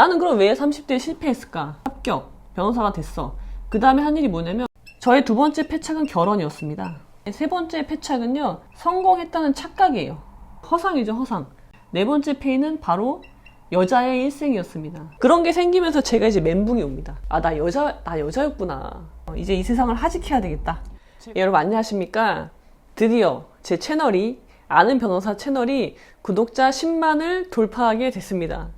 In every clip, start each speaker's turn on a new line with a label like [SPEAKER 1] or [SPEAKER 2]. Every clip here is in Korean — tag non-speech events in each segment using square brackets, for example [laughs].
[SPEAKER 1] 나는 그럼 왜 30대에 실패했을까? 합격, 변호사가 됐어. 그 다음에 한 일이 뭐냐면 저의 두 번째 패착은 결혼이었습니다. 세 번째 패착은요, 성공했다는 착각이에요. 허상이죠, 허상. 네 번째 페이는 바로 여자의 일생이었습니다. 그런 게 생기면서 제가 이제 멘붕이 옵니다. 아, 나 여자, 나 여자였구나. 어, 이제 이 세상을 하직해야 되겠다. 예, 여러분 안녕하십니까? 드디어 제 채널이 아는 변호사 채널이 구독자 10만을 돌파하게 됐습니다.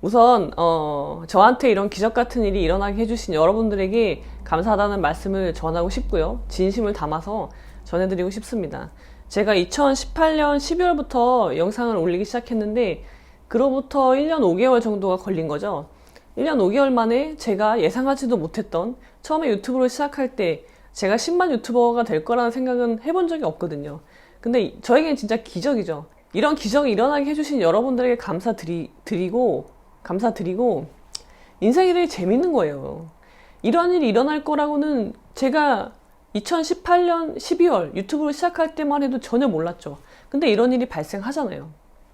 [SPEAKER 1] 우선 어, 저한테 이런 기적 같은 일이 일어나게 해주신 여러분들에게 감사하다는 말씀을 전하고 싶고요. 진심을 담아서 전해드리고 싶습니다. 제가 2018년 12월부터 영상을 올리기 시작했는데 그로부터 1년 5개월 정도가 걸린 거죠. 1년 5개월 만에 제가 예상하지도 못했던 처음에 유튜브를 시작할 때 제가 10만 유튜버가 될 거라는 생각은 해본 적이 없거든요. 근데 저에겐 진짜 기적이죠. 이런 기적이 일어나게 해주신 여러분들에게 감사드리고 감사드리고 인생이 되게 재밌는 거예요. 이런 일이 일어날 거라고는 제가 2018년 12월 유튜브를 시작할 때만 해도 전혀 몰랐죠. 근데 이런 일이 발생하잖아요.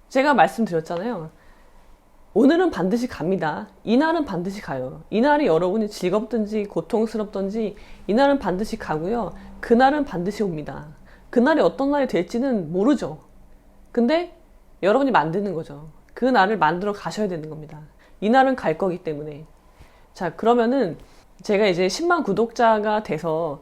[SPEAKER 1] 제가 말씀드렸잖아요. 오늘은 반드시 갑니다. 이날은 반드시 가요. 이날이 여러분이 즐겁든지 고통스럽든지 이날은 반드시 가고요. 그날은 반드시 옵니다. 그날이 어떤 날이 될지는 모르죠. 근데 여러분이 만드는 거죠. 그 날을 만들어 가셔야 되는 겁니다. 이 날은 갈 거기 때문에. 자, 그러면은 제가 이제 10만 구독자가 돼서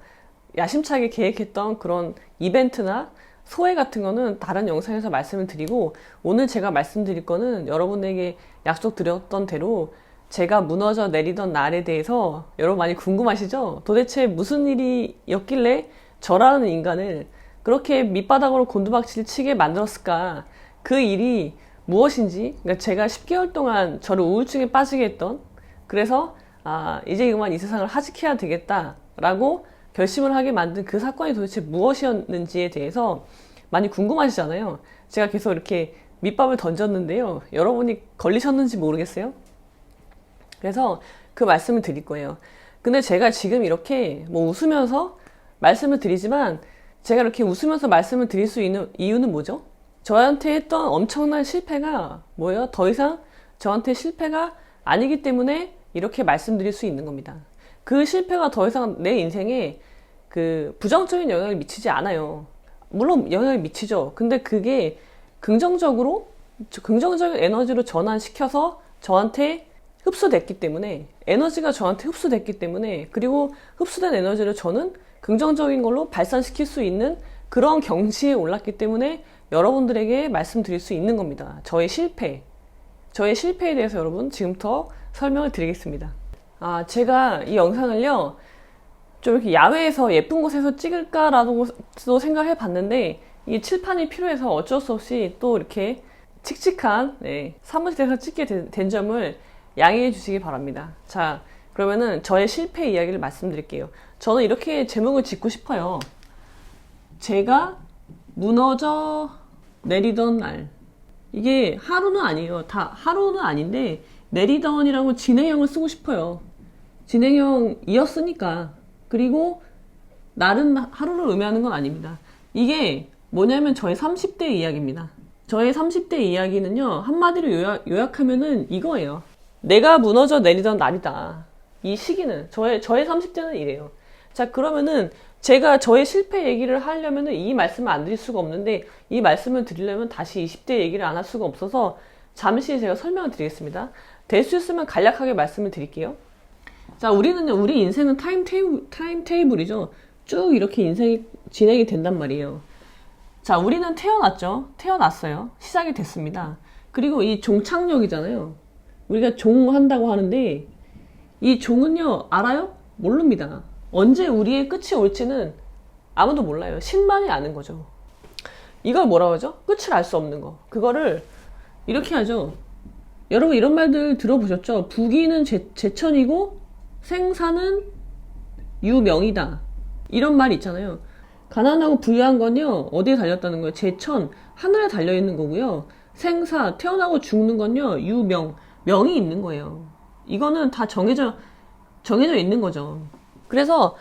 [SPEAKER 1] 야심차게 계획했던 그런 이벤트나 소회 같은 거는 다른 영상에서 말씀을 드리고 오늘 제가 말씀드릴 거는 여러분에게 약속드렸던 대로 제가 무너져 내리던 날에 대해서 여러분 많이 궁금하시죠? 도대체 무슨 일이었길래 저라는 인간을 그렇게 밑바닥으로 곤두박질 치게 만들었을까? 그 일이 무엇인지, 그러니까 제가 10개월 동안 저를 우울증에 빠지게 했던, 그래서, 아, 이제 그만 이 세상을 하직해야 되겠다라고 결심을 하게 만든 그 사건이 도대체 무엇이었는지에 대해서 많이 궁금하시잖아요. 제가 계속 이렇게 밑밥을 던졌는데요. 여러분이 걸리셨는지 모르겠어요? 그래서 그 말씀을 드릴 거예요. 근데 제가 지금 이렇게 뭐 웃으면서 말씀을 드리지만 제가 이렇게 웃으면서 말씀을 드릴 수 있는 이유는 뭐죠? 저한테 했던 엄청난 실패가 뭐예요? 더 이상 저한테 실패가 아니기 때문에 이렇게 말씀드릴 수 있는 겁니다. 그 실패가 더 이상 내 인생에 그 부정적인 영향을 미치지 않아요. 물론 영향을 미치죠. 근데 그게 긍정적으로 긍정적인 에너지로 전환시켜서 저한테 흡수됐기 때문에 에너지가 저한테 흡수됐기 때문에 그리고 흡수된 에너지를 저는 긍정적인 걸로 발산시킬 수 있는 그런 경지에 올랐기 때문에 여러분들에게 말씀드릴 수 있는 겁니다. 저의 실패. 저의 실패에 대해서 여러분 지금부터 설명을 드리겠습니다. 아, 제가 이 영상을요, 좀 이렇게 야외에서 예쁜 곳에서 찍을까라고 생각해 봤는데, 이 칠판이 필요해서 어쩔 수 없이 또 이렇게 칙칙한 네, 사무실에서 찍게 된, 된 점을 양해해 주시기 바랍니다. 자, 그러면은 저의 실패 이야기를 말씀드릴게요. 저는 이렇게 제목을 짓고 싶어요. 제가 무너져 내리던 날. 이게 하루는 아니에요. 다 하루는 아닌데 내리던이라고 진행형을 쓰고 싶어요. 진행형이었으니까. 그리고 날은 하루를 의미하는 건 아닙니다. 이게 뭐냐면 저의 30대 이야기입니다. 저의 30대 이야기는요, 한마디로 요약, 요약하면은 이거예요. 내가 무너져 내리던 날이다. 이 시기는, 저의, 저의 30대는 이래요. 자, 그러면은 제가 저의 실패 얘기를 하려면은 이 말씀을 안 드릴 수가 없는데 이 말씀을 드리려면 다시 20대 얘기를 안 할 수가 없어서 잠시 제가 설명을 드리겠습니다. 될 수 있으면 간략하게 말씀을 드릴게요. 자, 우리는 우리 인생은 타임 테이블, 타임 테이블이죠. 쭉 이렇게 인생이 진행이 된단 말이에요. 자, 우리는 태어났죠. 태어났어요. 시작이 됐습니다. 그리고 이 종착역이잖아요. 우리가 종한다고 하는데 이 종은요, 알아요? 모릅니다. 언제 우리의 끝이 올지는 아무도 몰라요. 신만이 아는 거죠. 이걸 뭐라고 하죠? 끝을 알 수 없는 거. 그거를 이렇게 하죠. 여러분 이런 말들 들어보셨죠? 부기는 제, 제천이고 생사는 유명이다. 이런 말 있잖아요. 가난하고 부유한 건요, 어디에 달렸다는 거예요? 제천, 하늘에 달려 있는 거고요. 생사, 태어나고 죽는 건요, 유명, 명이 있는 거예요. 이거는 다 정해져, 정해져 있는 거죠. 그래서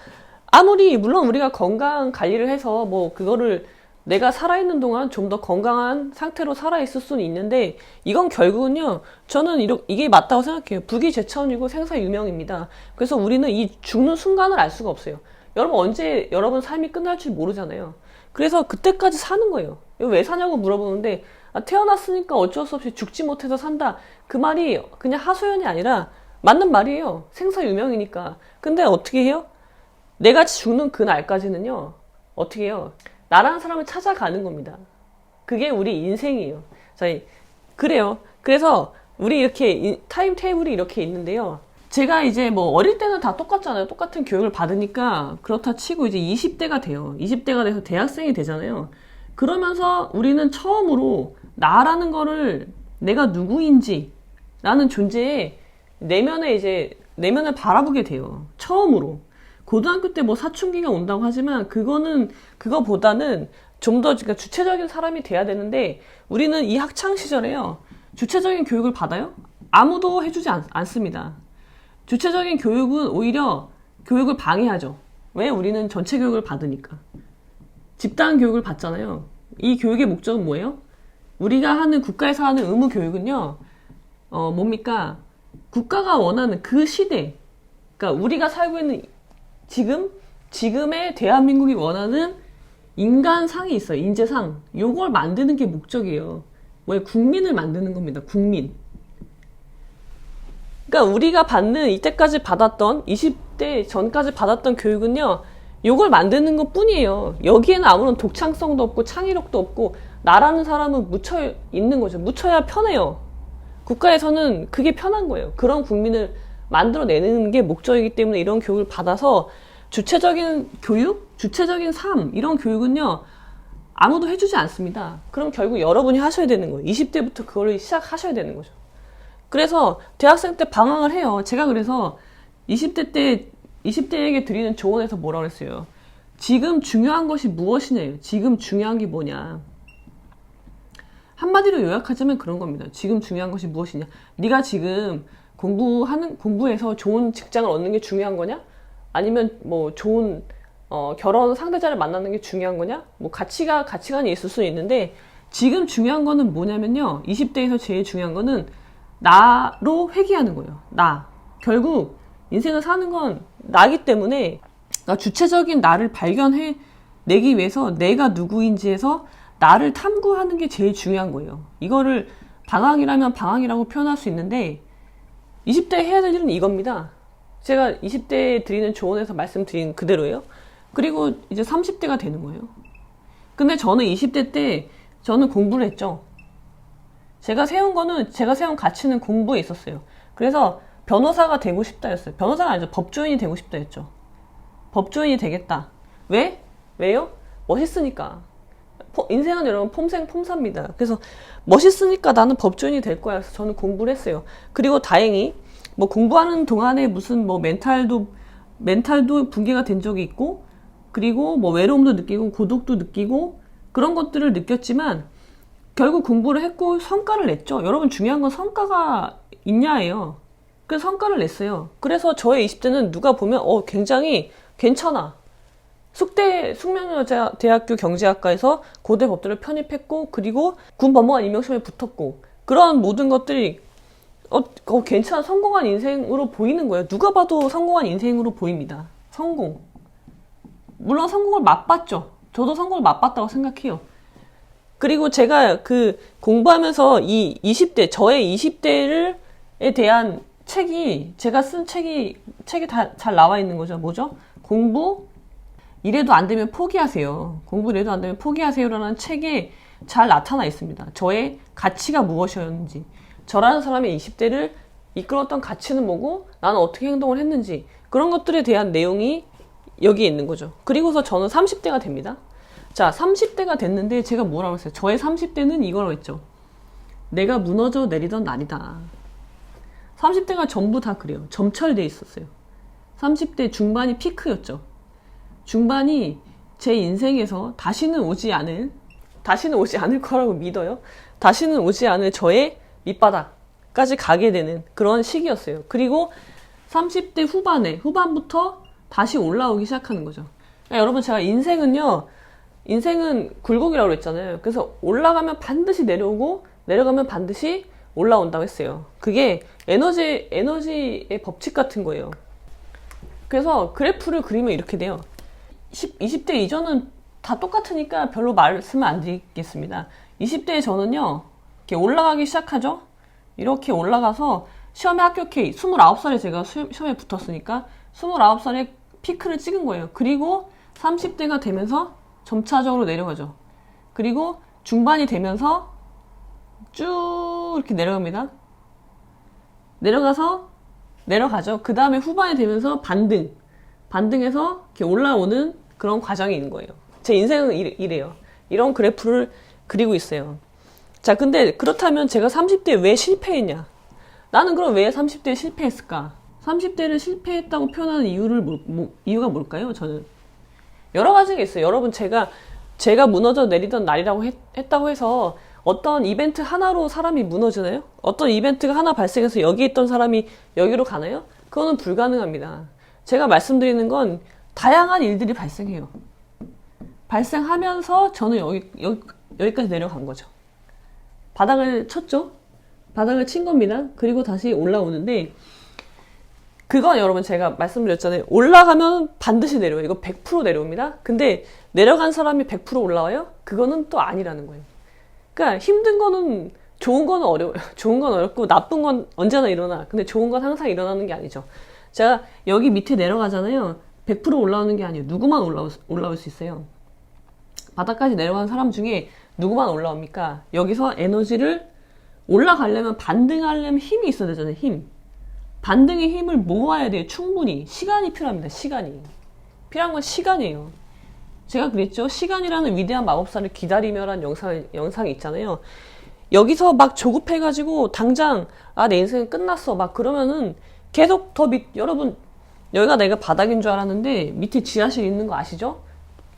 [SPEAKER 1] 아무리 물론 우리가 건강 관리를 해서 뭐 그거를 내가 살아있는 동안 좀 더 건강한 상태로 살아있을 수는 있는데 이건 결국은요 저는 이러, 이게 맞다고 생각해요. 부기재천이고 생사유명입니다. 그래서 우리는 이 죽는 순간을 알 수가 없어요. 여러분 언제 여러분 삶이 끝날 줄 모르잖아요. 그래서 그때까지 사는 거예요. 왜 사냐고 물어보는데 아, 태어났으니까 어쩔 수 없이 죽지 못해서 산다. 그 말이 그냥 하소연이 아니라 맞는 말이에요 생사 유명이니까 근데 어떻게 해요 내가 죽는 그 날까지는요 어떻게 해요 나라는 사람을 찾아가는 겁니다. 그게 우리 인생이에요. 저희 그래요. 그래서 우리 이렇게 타임 테이블이 이렇게 있는데요. 제가 이제 뭐 어릴 때는 다 똑같잖아요. 똑같은 교육을 받으니까 그렇다 치고 이제 20대가 돼요. 20대가 돼서 대학생이 되잖아요. 그러면서 우리는 처음으로 나라는 거를 내가 누구인지 라는 존재에 내면에 이제 내면을 바라보게 돼요. 처음으로. 고등학교 때 뭐 사춘기가 온다고 하지만 그거는 그거보다는 좀 더 그러니까 주체적인 사람이 돼야 되는데 우리는 이 학창 시절에요 주체적인 교육을 받아요? 아무도 해주지 않, 않습니다. 주체적인 교육은 오히려 교육을 방해하죠. 왜? 우리는 전체 교육을 받으니까. 집단 교육을 받잖아요. 이 교육의 목적은 뭐예요? 우리가 하는 국가에서 하는 의무 교육은요, 어, 뭡니까? 국가가 원하는 그 시대, 그러니까 우리가 살고 있는 지금 지금의 대한민국이 원하는 인간상이 있어요. 인재상. 요걸 만드는 게 목적이에요. 왜 국민을 만드는 겁니다. 국민. 그러니까 우리가 받는 이때까지 받았던 20대 전까지 받았던 교육은요. 요걸 만드는 것 뿐이에요. 여기에는 아무런 독창성도 없고 창의력도 없고 나라는 사람은 묻혀 있는 거죠. 묻혀야 편해요. 국가에서는 그게 편한 거예요. 그런 국민을 만들어내는 게 목적이기 때문에 이런 교육을 받아서 주체적인 교육, 주체적인 삶 이런 교육은요 아무도 해주지 않습니다. 그럼 결국 여러분이 하셔야 되는 거예요. 20대부터 그걸 시작하셔야 되는 거죠. 그래서 대학생 때 방황을 해요. 제가 그래서 20대 때 20대에게 드리는 조언에서 뭐라 그랬어요? 지금 중요한 것이 무엇이냐요. 지금 중요한 게 뭐냐. 한마디로 요약하자면 그런 겁니다. 지금 중요한 것이 무엇이냐. 네가 지금 공부하는 공부해서 좋은 직장을 얻는 게 중요한 거냐? 아니면 뭐 좋은 어, 결혼 상대자를 만나는 게 중요한 거냐? 뭐 가치가 가치관이 있을 수 있는데 지금 중요한 거는 뭐냐면요. 20대에서 제일 중요한 거는 나로 회귀하는 거예요. 나. 결국 인생을 사는 건 나기 때문에 그러니까 주체적인 나를 발견해 내기 위해서 내가 누구인지에서 나를 탐구하는 게 제일 중요한 거예요. 이거를 방황이라면 방황이라고 표현할 수 있는데 20대 해야 될 일은 이겁니다. 제가 20대에 드리는 조언에서 말씀드린 그대로예요. 그리고 이제 30대가 되는 거예요. 근데 저는 20대 때 저는 공부를 했죠. 제가 세운 거는 제가 세운 가치는 공부에 있었어요. 그래서 변호사가 되고 싶다였어요. 변호사가 아니죠. 법조인이 되고 싶다였죠. 법조인이 되겠다. 왜? 왜요? 멋있으니까. 인생은 여러분 폼생 폼사입니다. 그래서 멋있으니까 나는 법조인이 될 거야. 그래서 저는 공부를 했어요. 그리고 다행히 뭐 공부하는 동안에 무슨 뭐 멘탈도 멘탈도 붕괴가 된 적이 있고 그리고 뭐 외로움도 느끼고 고독도 느끼고 그런 것들을 느꼈지만 결국 공부를 했고 성과를 냈죠. 여러분 중요한 건 성과가 있냐예요. 그래서 성과를 냈어요. 그래서 저의 20대는 누가 보면 어 굉장히 괜찮아. 숙대 숙명여자대학교 경제학과에서 고대 법대를 편입했고 그리고 군 법무관 임명시험에 붙었고 그런 모든 것들이 어, 어, 괜찮아. 성공한 인생으로 보이는 거예요. 누가 봐도 성공한 인생으로 보입니다. 성공. 물론 성공을 맛봤죠. 저도 성공을 맛봤다고 생각해요. 그리고 제가 그 공부하면서 이 20대, 저의 20대를 에 대한 책이, 제가 쓴 책이, 책이 다 잘 나와 있는 거죠. 뭐죠? 공부, 이래도 안 되면 포기하세요. 공부 이래도 안 되면 포기하세요라는 책에 잘 나타나 있습니다. 저의 가치가 무엇이었는지. 저라는 사람의 20대를 이끌었던 가치는 뭐고 나는 어떻게 행동을 했는지 그런 것들에 대한 내용이 여기에 있는 거죠. 그리고서 저는 30대가 됩니다. 자, 30대가 됐는데 제가 뭐라고 했어요? 저의 30대는 이거라고 했죠. 내가 무너져 내리던 날이다. 30대가 전부 다 그래요. 점철돼 있었어요. 30대 중반이 피크였죠. 중반이 제 인생에서 다시는 오지 않을, 다시는 오지 않을 거라고 믿어요. 다시는 오지 않을 저의 밑바닥까지 가게 되는 그런 시기였어요. 그리고 30대 후반에, 후반부터 다시 올라오기 시작하는 거죠. 그러니까 여러분, 제가 인생은요, 인생은 굴곡이라고 그랬잖아요. 그래서 올라가면 반드시 내려오고 내려가면 반드시 올라온다고 했어요. 그게 에너지 에너지의 법칙 같은 거예요. 그래서 그래프를 그리면 이렇게 돼요. 10, 20대 이전은 다 똑같으니까 별로 말씀을 안 드리겠습니다. 20대 저는요, 이렇게 올라가기 시작하죠? 이렇게 올라가서 시험에 합격해. 29살에 제가 수- 시험에 붙었으니까 29살에 피크를 찍은 거예요. 그리고 30대가 되면서 점차적으로 내려가죠. 그리고 중반이 되면서 쭉 이렇게 내려갑니다. 내려가서 내려가죠. 그 다음에 후반이 되면서 반등. 반등해서 이렇게 올라오는 그런 과정이 있는 거예요. 제 인생은 이래- 이래 요. 이런 그래프를 그리고 있어요. 자, 근데 그렇다면 제가 30대 왜 실패했냐? 나는 그럼 왜 30대에 실패했을까? 30대를 실패했다고 표현하는 이유를 뭐- 뭐- 이유가 뭘까요? 저는 여러 가지가 있어요. 여러분 제가 제가 무너져 내리던 날이라고 했, 했다고 해서 어떤 이벤트 하나로 사람이 무너지나요? 어떤 이벤트가 하나 발생해서 여기 있던 사람이 여기로 가나요? 그거는 불가능합니다. 제가 말씀드리는 건 다양한 일들이 발생해요. 발생하면서 저는 여기, 여기 여기까지 내려간 거죠. 바닥을 쳤죠. 바닥을 친 겁니다. 그리고 다시 올라오는데 그건 여러분 제가 말씀드렸잖아요. 올라가면 반드시 내려와요. 이거 100% 내려옵니다. 근데 내려간 사람이 100% 올라와요? 그거는 또 아니라는 거예요. 그러니까 힘든 거는 좋은 건 어려워요. [laughs] 좋은 건 어렵고 나쁜 건 언제나 일어나. 근데 좋은 건 항상 일어나는 게 아니죠. 제가 여기 밑에 내려가잖아요. 100% 올라오는 게 아니에요. 누구만 올라올, 수- 올라올 수 있어요. 바닥까지 내려간 사람 중에 누구만 올라옵니까? 여기서 에너지를 올라가려면 반등하려면 힘이 있어야 되잖아요. 힘. 반등의 힘을 모아야 돼요. 충분히. 시간이 필요합니다. 시간이. 필요한 건 시간이에요. 제가 그랬죠. 시간이라는 위대한 마법사를 기다리며란 영상, 영상이 있잖아요. 여기서 막 조급해가지고 당장 아, 내 인생은 끝났어. 막 그러면은 계속 더 밑, 여러분, 여기가 내가 바닥인 줄 알았는데 밑에 지하실 있는 거 아시죠?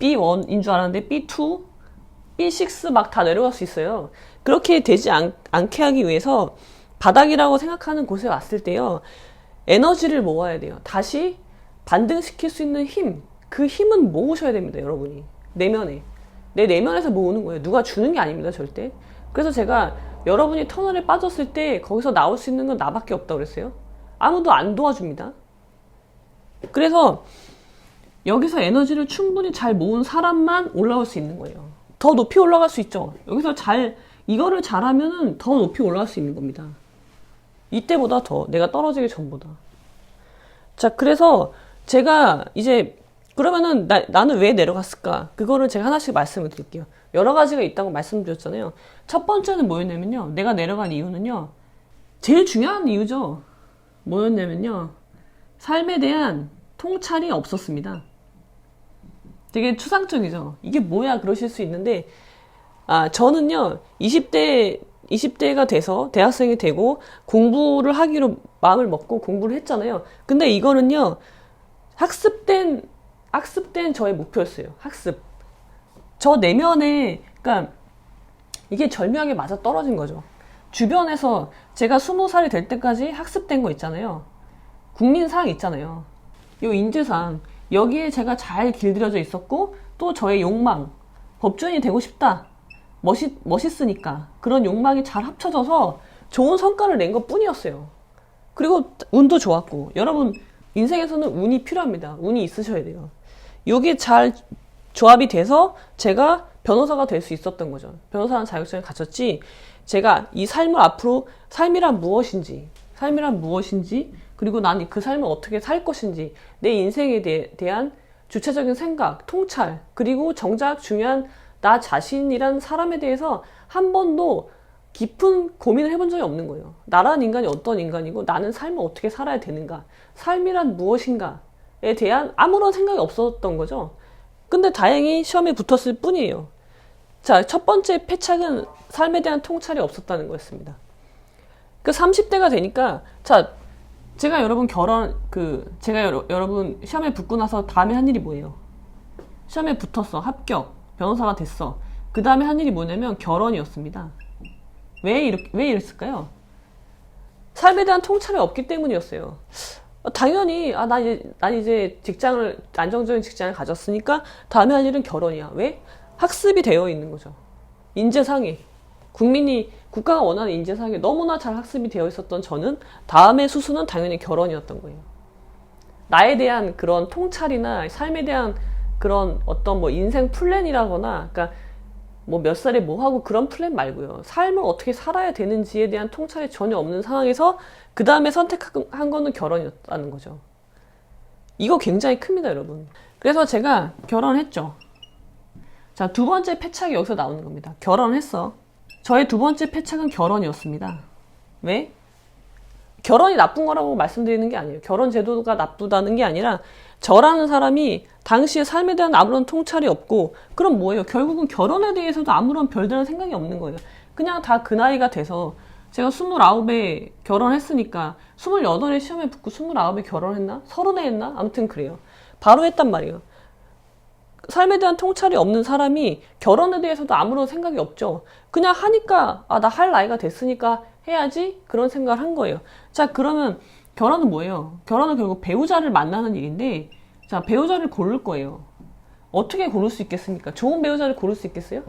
[SPEAKER 1] B1인 줄 알았는데 B2, B6 막 다 내려갈 수 있어요. 그렇게 되지 않, 않게 하기 위해서 바닥이라고 생각하는 곳에 왔을 때요. 에너지를 모아야 돼요. 다시 반등시킬 수 있는 힘. 그 힘은 모으셔야 됩니다, 여러분이. 내면에. 내 내면에서 모으는 거예요. 누가 주는 게 아닙니다, 절대. 그래서 제가 여러분이 터널에 빠졌을 때 거기서 나올 수 있는 건 나밖에 없다고 그랬어요. 아무도 안 도와줍니다. 그래서 여기서 에너지를 충분히 잘 모은 사람만 올라올 수 있는 거예요. 더 높이 올라갈 수 있죠. 여기서 잘, 이거를 잘하면은 더 높이 올라갈 수 있는 겁니다. 이때보다 더, 내가 떨어지기 전보다. 자, 그래서 제가 이제, 그러면은 나, 나는 왜 내려갔을까? 그거를 제가 하나씩 말씀을 드릴게요. 여러 가지가 있다고 말씀드렸잖아요. 첫 번째는 뭐였냐면요. 내가 내려간 이유는요. 제일 중요한 이유죠. 뭐였냐면요. 삶에 대한 통찰이 없었습니다. 되게 추상적이죠. 이게 뭐야 그러실 수 있는데 아 저는요 20대 20대가 돼서 대학생이 되고 공부를 하기로 마음을 먹고 공부를 했잖아요. 근데 이거는요 학습된 학습된 저의 목표였어요. 학습. 저 내면에 그러니까 이게 절묘하게 맞아 떨어진 거죠. 주변에서 제가 20살이 될 때까지 학습된 거 있잖아요. 국민상 있잖아요. 요 인재상 여기에 제가 잘 길들여져 있었고 또 저의 욕망 법조인이 되고 싶다 멋있 멋있으니까 그런 욕망이 잘 합쳐져서 좋은 성과를 낸 것 뿐이었어요. 그리고 운도 좋았고 여러분 인생에서는 운이 필요합니다. 운이 있으셔야 돼요. 요게 잘 조합이 돼서 제가 변호사가 될 수 있었던 거죠. 변호사라는 자격증을 갖췄지 제가 이 삶을 앞으로 삶이란 무엇인지 삶이란 무엇인지 그리고 난그 삶을 어떻게 살 것인지 내 인생에 대, 대한 주체적인 생각, 통찰 그리고 정작 중요한 나 자신이란 사람에 대해서 한 번도 깊은 고민을 해본 적이 없는 거예요. 나라는 인간이 어떤 인간이고 나는 삶을 어떻게 살아야 되는가, 삶이란 무엇인가에 대한 아무런 생각이 없었던 거죠. 근데 다행히 시험에 붙었을 뿐이에요. 자, 첫 번째 패착은 삶에 대한 통찰이 없었다는 거였습니다. 그 30대가 되니까 자, 제가 여러분 결혼 그 제가 여러, 여러분 시험에 붙고 나서 다음에 한 일이 뭐예요? 시험에 붙었어. 합격. 변호사가 됐어. 그 다음에 한 일이 뭐냐면 결혼이었습니다. 왜 이렇게 왜 이랬을까요? 삶에 대한 통찰이 없기 때문이었어요. 어, 당연히 아나 이제 난 이제 직장을 안정적인 직장을 가졌으니까 다음에 할 일은 결혼이야. 왜? 학습이 되어 있는 거죠. 인재상에. 국민이, 국가가 원하는 인재상에 너무나 잘 학습이 되어 있었던 저는 다음의 수순은 당연히 결혼이었던 거예요. 나에 대한 그런 통찰이나 삶에 대한 그런 어떤 뭐 인생 플랜이라거나, 그러니까 뭐 몇 살에 뭐 하고 그런 플랜 말고요. 삶을 어떻게 살아야 되는지에 대한 통찰이 전혀 없는 상황에서 그 다음에 선택한 거는 결혼이었다는 거죠. 이거 굉장히 큽니다, 여러분. 그래서 제가 결혼했죠. 자, 두 번째 패착이 여기서 나오는 겁니다. 결혼했어. 저의 두 번째 패착은 결혼이었습니다. 왜? 결혼이 나쁜 거라고 말씀드리는 게 아니에요. 결혼 제도가 나쁘다는 게 아니라 저라는 사람이 당시의 삶에 대한 아무런 통찰이 없고 그럼 뭐예요? 결국은 결혼에 대해서도 아무런 별다른 생각이 없는 거예요. 그냥 다 그 나이가 돼서 제가 29에 결혼했으니까 28에 시험에 붙고 29에 결혼했나? 30에 했나? 아무튼 그래요. 바로 했단 말이에요. 삶에 대한 통찰이 없는 사람이 결혼에 대해서도 아무런 생각이 없죠. 그냥 하니까, 아, 나 할 나이가 됐으니까 해야지? 그런 생각을 한 거예요. 자, 그러면 결혼은 뭐예요? 결혼은 결국 배우자를 만나는 일인데, 자, 배우자를 고를 거예요. 어떻게 고를 수 있겠습니까? 좋은 배우자를 고를 수 있겠어요?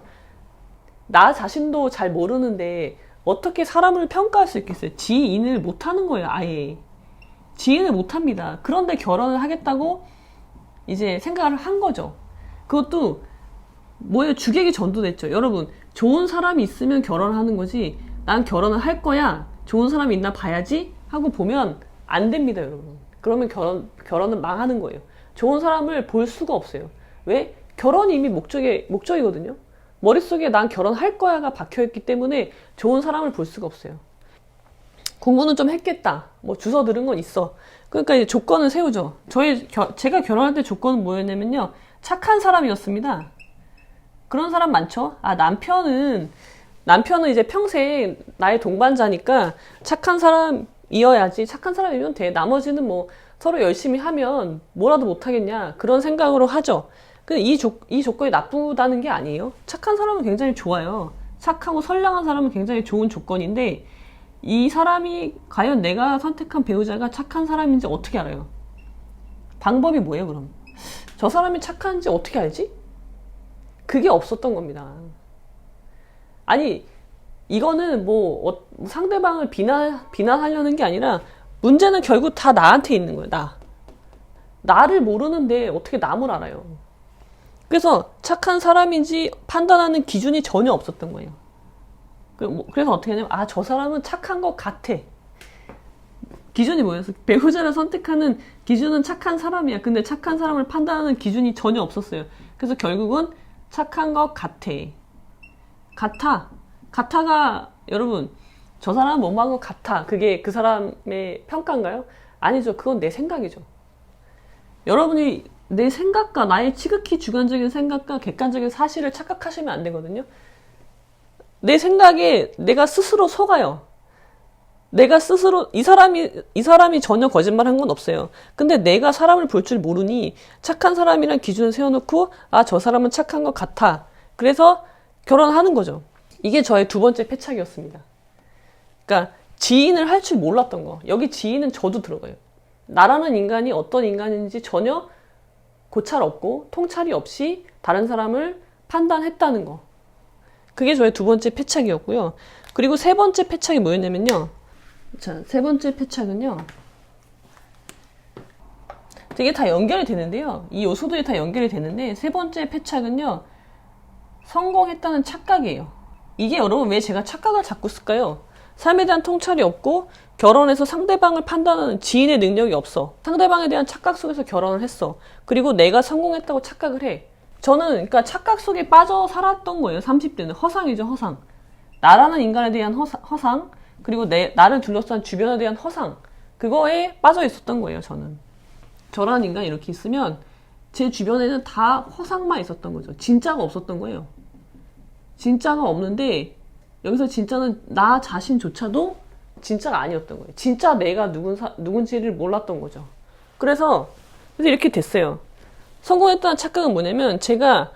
[SPEAKER 1] 나 자신도 잘 모르는데, 어떻게 사람을 평가할 수 있겠어요? 지인을 못하는 거예요, 아예. 지인을 못합니다. 그런데 결혼을 하겠다고 이제 생각을 한 거죠. 그것도 뭐예요? 주객이 전도됐죠. 여러분, 좋은 사람이 있으면 결혼하는 거지. 난 결혼을 할 거야. 좋은 사람이 있나 봐야지. 하고 보면 안 됩니다, 여러분. 그러면 결혼, 결혼은 망하는 거예요. 좋은 사람을 볼 수가 없어요. 왜? 결혼이 이미 목적이, 목적이거든요. 머릿속에 난 결혼할 거야가 박혀있기 때문에 좋은 사람을 볼 수가 없어요. 공부는 좀 했겠다. 뭐 주워 들은 건 있어. 그러니까 이제 조건을 세우죠. 저희, 겨, 제가 결혼할 때 조건은 뭐였냐면요. 착한 사람이었습니다. 그런 사람 많죠? 아, 남편은, 남편은 이제 평생 나의 동반자니까 착한 사람이어야지. 착한 사람이면 돼. 나머지는 뭐 서로 열심히 하면 뭐라도 못하겠냐. 그런 생각으로 하죠. 근데 이, 조, 이 조건이 나쁘다는 게 아니에요. 착한 사람은 굉장히 좋아요. 착하고 선량한 사람은 굉장히 좋은 조건인데, 이 사람이 과연 내가 선택한 배우자가 착한 사람인지 어떻게 알아요? 방법이 뭐예요, 그럼? 저 사람이 착한지 어떻게 알지? 그게 없었던 겁니다. 아니, 이거는 뭐, 어, 상대방을 비난, 비난하려는 게 아니라, 문제는 결국 다 나한테 있는 거예요, 나. 나를 모르는데 어떻게 남을 알아요? 그래서 착한 사람인지 판단하는 기준이 전혀 없었던 거예요. 뭐, 그래서 어떻게 하냐면, 아, 저 사람은 착한 것 같아. 기준이 뭐였어? 배우자를 선택하는 기준은 착한 사람이야. 근데 착한 사람을 판단하는 기준이 전혀 없었어요. 그래서 결국은 착한 것 같아. 같아. 같아가, 여러분, 저 사람은 뭐만 것 같아. 그게 그 사람의 평가인가요? 아니죠. 그건 내 생각이죠. 여러분이 내 생각과 나의 지극히 주관적인 생각과 객관적인 사실을 착각하시면 안 되거든요. 내 생각에 내가 스스로 속아요. 내가 스스로 이 사람이 이 사람이 전혀 거짓말 한 건 없어요. 근데 내가 사람을 볼 줄 모르니 착한 사람이란 기준을 세워놓고 아 저 사람은 착한 것 같아. 그래서 결혼하는 거죠. 이게 저의 두 번째 패착이었습니다. 그러니까 지인을 할 줄 몰랐던 거. 여기 지인은 저도 들어가요. 나라는 인간이 어떤 인간인지 전혀 고찰 없고 통찰이 없이 다른 사람을 판단했다는 거. 그게 저의 두 번째 패착이었고요. 그리고 세 번째 패착이 뭐였냐면요. 자, 세 번째 패착은요. 되게 다 연결이 되는데요. 이 요소들이 다 연결이 되는데 세 번째 패착은요. 성공했다는 착각이에요. 이게 여러분 왜 제가 착각을 자꾸 쓸까요? 삶에 대한 통찰이 없고 결혼해서 상대방을 판단하는 지인의 능력이 없어. 상대방에 대한 착각 속에서 결혼을 했어. 그리고 내가 성공했다고 착각을 해. 저는 그러니까 착각 속에 빠져 살았던 거예요. 30대는 허상이죠, 허상. 나라는 인간에 대한 허상, 허상 그리고 내 나를 둘러싼 주변에 대한 허상 그거에 빠져 있었던 거예요, 저는. 저라는 인간이 이렇게 있으면 제 주변에는 다 허상만 있었던 거죠. 진짜가 없었던 거예요. 진짜가 없는데 여기서 진짜는 나 자신조차도 진짜가 아니었던 거예요. 진짜 내가 누군 사, 누군지를 몰랐던 거죠. 그래서 그래서 이렇게 됐어요. 성공했다는 착각은 뭐냐면 제가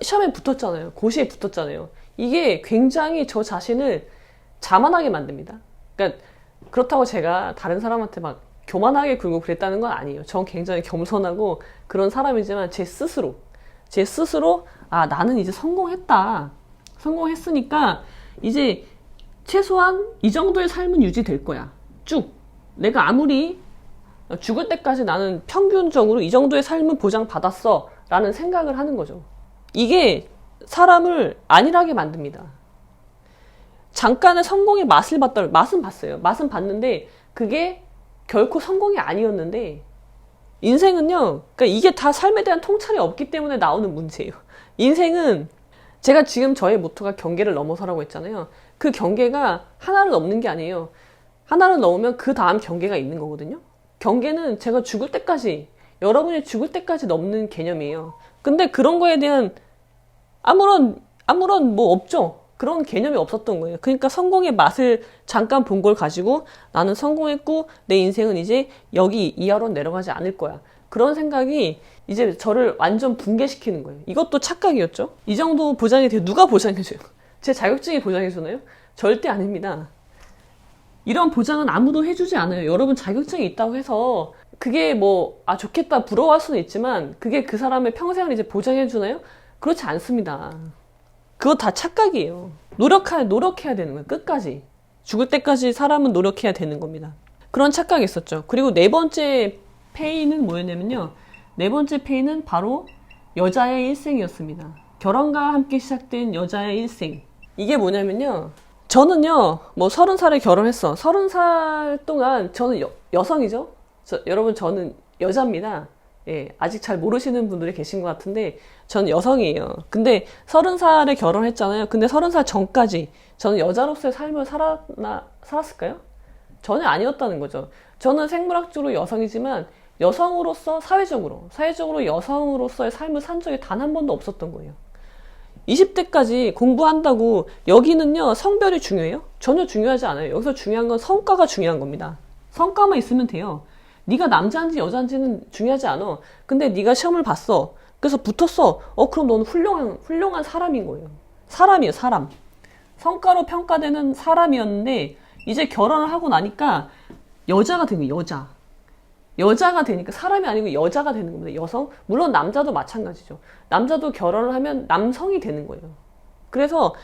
[SPEAKER 1] 시험에 붙었잖아요. 고시에 붙었잖아요. 이게 굉장히 저 자신을 자만하게 만듭니다. 그러니까 그렇다고 제가 다른 사람한테 막 교만하게 굴고 그랬다는 건 아니에요. 전 굉장히 겸손하고 그런 사람이지만 제 스스로 제 스스로 아 나는 이제 성공했다. 성공했으니까 이제 최소한 이 정도의 삶은 유지될 거야. 쭉. 내가 아무리 죽을 때까지 나는 평균적으로 이 정도의 삶은 보장받았어. 라는 생각을 하는 거죠. 이게 사람을 안일하게 만듭니다. 잠깐의 성공의 맛을 봤다, 맛은 봤어요. 맛은 봤는데 그게 결코 성공이 아니었는데 인생은요, 그러니까 이게 다 삶에 대한 통찰이 없기 때문에 나오는 문제예요. [laughs] 인생은 제가 지금 저의 모토가 경계를 넘어서라고 했잖아요. 그 경계가 하나를 넘는 게 아니에요. 하나를 넘으면 그 다음 경계가 있는 거거든요. 경계는 제가 죽을 때까지, 여러분이 죽을 때까지 넘는 개념이에요. 근데 그런 거에 대한 아무런, 아무런 뭐 없죠. 그런 개념이 없었던 거예요. 그러니까 성공의 맛을 잠깐 본 걸 가지고 나는 성공했고 내 인생은 이제 여기 이하로 내려가지 않을 거야. 그런 생각이 이제 저를 완전 붕괴시키는 거예요. 이것도 착각이었죠. 이 정도 보장이 돼요. 누가 보장해줘요? [laughs] 제 자격증이 보장해주나요? 절대 아닙니다. 이런 보장은 아무도 해주지 않아요. 여러분 자격증이 있다고 해서 그게 뭐, 아, 좋겠다, 부러워할 수는 있지만 그게 그 사람의 평생을 이제 보장해주나요? 그렇지 않습니다. 그거 다 착각이에요. 노력하, 노력해야 되는 거예요. 끝까지. 죽을 때까지 사람은 노력해야 되는 겁니다. 그런 착각이 있었죠. 그리고 네 번째 페이는 뭐였냐면요. 네 번째 페이는 바로 여자의 일생이었습니다. 결혼과 함께 시작된 여자의 일생. 이게 뭐냐면요. 저는요, 뭐 서른 살에 결혼했어. 서른 살 동안 저는 여, 여성이죠. 저, 여러분 저는 여자입니다. 예, 아직 잘 모르시는 분들이 계신 것 같은데 저는 여성이에요. 근데 서른 살에 결혼했잖아요. 근데 서른 살 전까지 저는 여자로서의 삶을 살았나 살았을까요? 전혀 아니었다는 거죠. 저는 생물학적으로 여성이지만 여성으로서 사회적으로 사회적으로 여성으로서의 삶을 산 적이 단 한 번도 없었던 거예요. 20대까지 공부한다고 여기는요 성별이 중요해요? 전혀 중요하지 않아요. 여기서 중요한 건 성과가 중요한 겁니다. 성과만 있으면 돼요. 네가 남자인지 여자인지는 중요하지 않아. 근데 네가 시험을 봤어. 그래서 붙었어. 어 그럼 너는 훌륭한 훌륭한 사람인 거예요. 사람이에요, 사람. 성과로 평가되는 사람이었는데 이제 결혼을 하고 나니까 여자가 된 거예요, 여자. 여자가 되니까 사람이 아니고 여자가 되는 겁니다. 여성. 물론 남자도 마찬가지죠. 남자도 결혼을 하면 남성이 되는 거예요. 그래서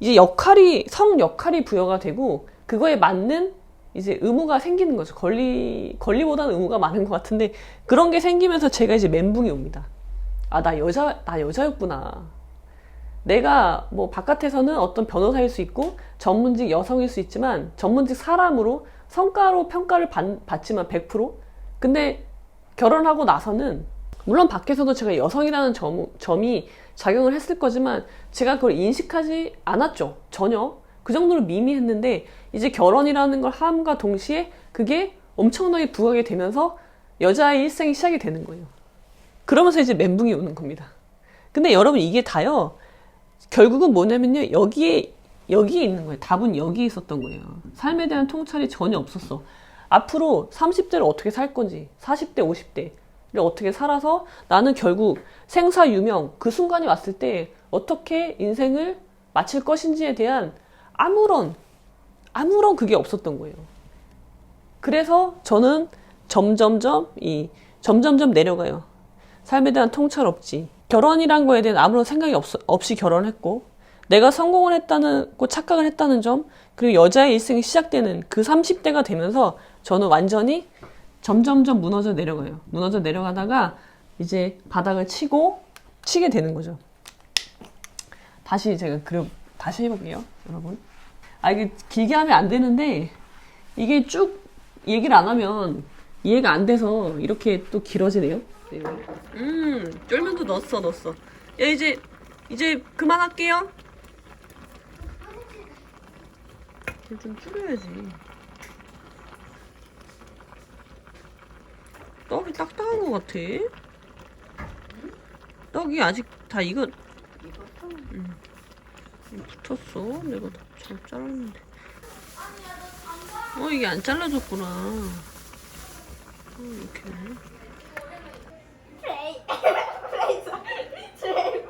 [SPEAKER 1] 이제 역할이 성 역할이 부여가 되고 그거에 맞는 이제 의무가 생기는 거죠. 권리 권리보다는 의무가 많은 것 같은데 그런 게 생기면서 제가 이제 멘붕이 옵니다. 아 나 여자 나 여자였구나. 내가 뭐 바깥에서는 어떤 변호사일 수 있고 전문직 여성일 수 있지만 전문직 사람으로 성과로 평가를 받, 받지만 100% 근데 결혼하고 나서는 물론 밖에서도 제가 여성이라는 점, 점이 작용을 했을 거지만 제가 그걸 인식하지 않았죠. 전혀. 그 정도로 미미했는데 이제 결혼이라는 걸 함과 동시에 그게 엄청나게 부각이 되면서 여자의 일생이 시작이 되는 거예요. 그러면서 이제 멘붕이 오는 겁니다. 근데 여러분 이게 다요. 결국은 뭐냐면요. 여기에 여기에 있는 거예요. 답은 여기에 있었던 거예요. 삶에 대한 통찰이 전혀 없었어. 앞으로 30대를 어떻게 살 건지, 40대, 50대를 어떻게 살아서 나는 결국 생사 유명 그 순간이 왔을 때 어떻게 인생을 마칠 것인지에 대한 아무런 아무런 그게 없었던 거예요. 그래서 저는 점점점 이 점점점 내려가요. 삶에 대한 통찰 없지. 결혼이란 거에 대한 아무런 생각이 없, 없이 결혼했고 내가 성공을 했다는 고 착각을 했다는 점 그리고 여자의 일생이 시작되는 그 30대가 되면서 저는 완전히 점점점 무너져 내려가요. 무너져 내려가다가 이제 바닥을 치고 치게 되는 거죠. 다시 제가 그려 다시 해볼게요, 여러분. 아 이게 길게 하면 안 되는데 이게 쭉 얘기를 안 하면 이해가 안 돼서 이렇게 또 길어지네요. 음, 쫄면도 넣었어, 넣었어. 야 이제 이제 그만할게요. 좀 줄여야지. 떡이 딱딱한 것 같아. 떡이 아직 다 익은. 응. 붙었어. 내가 다잘 잘랐는데. 어 이게 안 잘라졌구나. 어, 이렇게. [laughs] Teresa. Teresa.